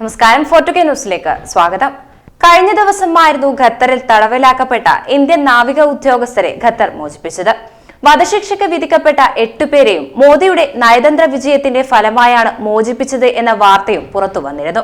നമസ്കാരം ഫോർട്ടുകെ ന്യൂസിലേക്ക് സ്വാഗതം. കഴിഞ്ഞ ദിവസമായിരുന്നു ഖത്തറിൽ തടവിലാക്കപ്പെട്ട ഇന്ത്യൻ നാവിക ഉദ്യോഗസ്ഥരെ ഖത്തർ മോചിപ്പിച്ചത്. വധശിക്ഷയ്ക്ക് വിധിക്കപ്പെട്ട എട്ടുപേരെയും മോദിയുടെ നയതന്ത്ര വിജയത്തിന്റെ ഫലമായാണ് മോചിപ്പിച്ചത് എന്ന വാർത്തയും പുറത്തു വന്നിരുന്നു.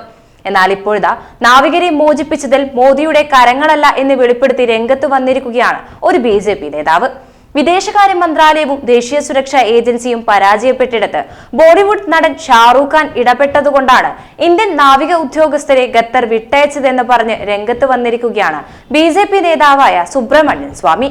എന്നാൽ ഇപ്പോഴതാ നാവികരെ മോചിപ്പിച്ചതിൽ മോദിയുടെ കരങ്ങളല്ല എന്ന് വെളിപ്പെടുത്തി രംഗത്ത് വന്നിരിക്കുകയാണ് ഒരു ബി നേതാവ്. വിദേശകാര്യ മന്ത്രാലയവും ദേശീയ സുരക്ഷാ ഏജൻസിയും പരാജയപ്പെട്ടിടത്ത്. ബോളിവുഡ് നടൻ ഷാറൂഖ് ഖാൻ ഇടപെട്ടതുകൊണ്ടാണ് ഇന്ത്യൻ നാവിക ഉദ്യോഗസ്ഥരെ ഖത്തർ വിട്ടയച്ചതെന്ന് പറഞ്ഞ് രംഗത്ത് വന്നിരിക്കുകയാണ് ബി നേതാവായ സുബ്രഹ്മണ്യൻ സ്വാമി.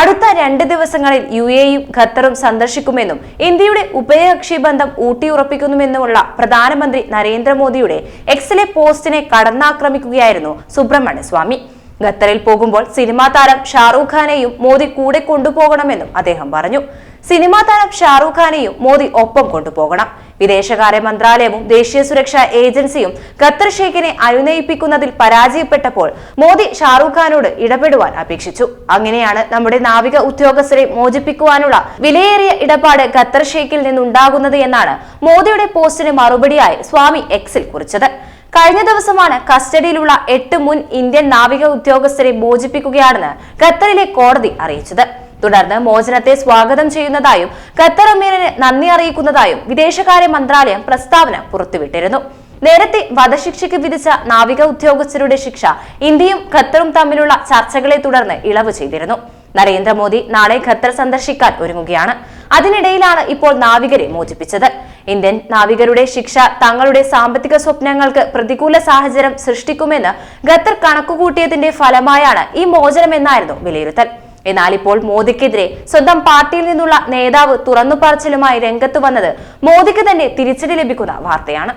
അടുത്ത രണ്ട് ദിവസങ്ങളിൽ യു എയും ഖത്തറും സന്ദർശിക്കുമെന്നും ഇന്ത്യയുടെ ഉഭയകക്ഷി ബന്ധം ഊട്ടിയുറപ്പിക്കുന്നുമെന്നുമുള്ള പ്രധാനമന്ത്രി നരേന്ദ്രമോദിയുടെ എക്സിലെ പോസ്റ്റിനെ കടന്നാക്രമിക്കുകയായിരുന്നു സുബ്രഹ്മണ്യ സ്വാമി. ഖത്തറിൽ പോകുമ്പോൾ സിനിമാ താരം ഷാറൂഖ് ഖാനെയും മോദി കൂടെ കൊണ്ടുപോകണമെന്നും അദ്ദേഹം പറഞ്ഞു. സിനിമാ താരം ഷാറൂഖ് ഖാനെയും മോദി ഒപ്പം കൊണ്ടുപോകണം. വിദേശകാര്യ മന്ത്രാലയവും ദേശീയ സുരക്ഷാ ഏജൻസിയും ഖത്തർ ഷെയ്ഖിനെ അനുനയിപ്പിക്കുന്നതിൽ പരാജയപ്പെട്ടപ്പോൾ മോദി ഷാറൂഖ് ഖാനോട് ഇടപെടുവാൻ അപേക്ഷിച്ചു. അങ്ങനെയാണ് നമ്മുടെ നാവിക ഉദ്യോഗസ്ഥരെ മോചിപ്പിക്കുവാനുള്ള വിലയേറിയ ഇടപാട് ഖത്തർ ഷെയ്ഖിൽ നിന്നുണ്ടാകുന്നത് എന്നാണ് മോദിയുടെ പോസ്റ്റിന് മറുപടിയായി സ്വാമി എക്സിൽ കുറിച്ചത്. കഴിഞ്ഞ ദിവസമാണ് കസ്റ്റഡിയിലുള്ള എട്ട് മുൻ ഇന്ത്യൻ നാവിക ഉദ്യോഗസ്ഥരെ മോചിപ്പിക്കുകയാണെന്ന് ഖത്തറിലെ കോടതി അറിയിച്ചത്. തുടർന്ന് മോചനത്തെ സ്വാഗതം ചെയ്യുന്നതായും ഖത്തർ അമീറിന് നന്ദി അറിയിക്കുന്നതായും വിദേശകാര്യ മന്ത്രാലയം പ്രസ്താവന പുറത്തുവിട്ടിരുന്നു. നേരത്തെ വധശിക്ഷയ്ക്ക് വിധിച്ച നാവിക ഉദ്യോഗസ്ഥരുടെ ശിക്ഷ ഇന്ത്യയും ഖത്തറും തമ്മിലുള്ള ചർച്ചകളെ തുടർന്ന് ഇളവ് ചെയ്തിരുന്നു. നരേന്ദ്രമോദി നാളെ ഖത്തർ സന്ദർശിക്കാൻ ഒരുങ്ങുകയാണ്. അതിനിടയിലാണ് ഇപ്പോൾ നാവികരെ മോചിപ്പിച്ചത്. ഇന്ത്യൻ നാവികരുടെ ശിക്ഷ തങ്ങളുടെ സാമ്പത്തിക സ്വപ്നങ്ങൾക്ക് പ്രതികൂല സാഹചര്യം സൃഷ്ടിക്കുമെന്ന് ഖത്തർ കണക്കുകൂട്ടിയതിന്റെ ഫലമായാണ് ഈ മോചനമെന്നായിരുന്നു വിലയിരുത്തൽ. എന്നാൽ ഇപ്പോൾ മോദിക്കെതിരെ സ്വന്തം പാർട്ടിയിൽ നിന്നുള്ള നേതാവ് തുറന്നു പറച്ചിലുമായി രംഗത്ത് വന്നത് മോദിക്ക് തന്നെ തിരിച്ചടി ലഭിക്കുന്ന വാർത്തയാണ്.